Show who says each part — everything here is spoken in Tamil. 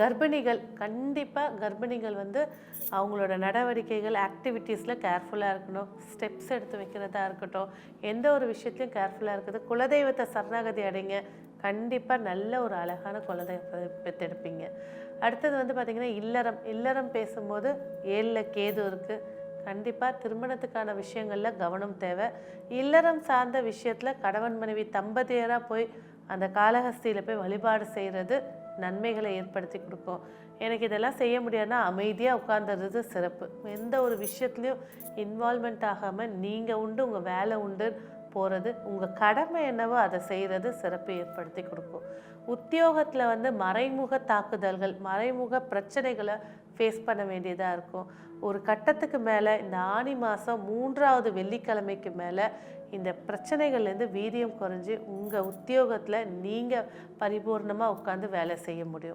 Speaker 1: கர்ப்பிணிகள் கண்டிப்பாக கர்ப்பிணிகள் வந்து அவங்களோட நடவடிக்கைகள் ஆக்டிவிட்டீஸில் கேர்ஃபுல்லாக இருக்கணும். ஸ்டெப்ஸ் எடுத்து வைக்கிறதா இருக்கட்டும். எந்த ஒரு விஷயத்துலையும் கேர்ஃபுல்லாக இருக்குது. குலதெய்வத்தை சரணாகதி அடைங்க. கண்டிப்பாக நல்ல ஒரு அழகான குலதெய்வத்தை பெற்றெடுப்பீங்க. அடுத்தது வந்து பார்த்திங்கன்னா இல்லறம். இல்லறம் பேசும்போது ஏழில் கேது இருக்குது கண்டிப்பாக திருமணத்துக்கான விஷயங்களில் கவனம் தேவை. இல்லறம் சார்ந்த விஷயத்தில் கணவன் மனைவி தம்பதியராக போய் அந்த காலஹஸ்தியில் போய் வழிபாடு செய்கிறது நன்மைகளை ஏற்படுத்தி கொடுக்கும். எனக்கு இதெல்லாம் செய்ய முடியாதுன்னா அமைதியாக உட்காந்துடுறது சிறப்பு. எந்த ஒரு விஷயத்துலையும் இன்வால்மெண்ட் ஆகாமல் நீங்கள் உண்டு உங்கள் வேலை உண்டு போகிறது உங்கள் கடமை என்னவோ அதை செய்கிறது சிறப்பு ஏற்படுத்தி கொடுக்கும். உத்தியோகத்தில் வந்து மறைமுக தாக்குதல்கள் மறைமுக பிரச்சனைகளை ஃபேஸ் பண்ண வேண்டியதாக இருக்கும். ஒரு கட்டத்துக்கு மேலே இந்த ஆனி மாதம் மூன்றாவது வெள்ளிக்கிழமைக்கு மேலே இந்த பிரச்சனைகள்லேருந்து வீரியம் குறைஞ்சி உங்கள் உத்தியோகத்தில் நீங்கள் பரிபூர்ணமாக உட்காந்து வேலை செய்ய முடியும்.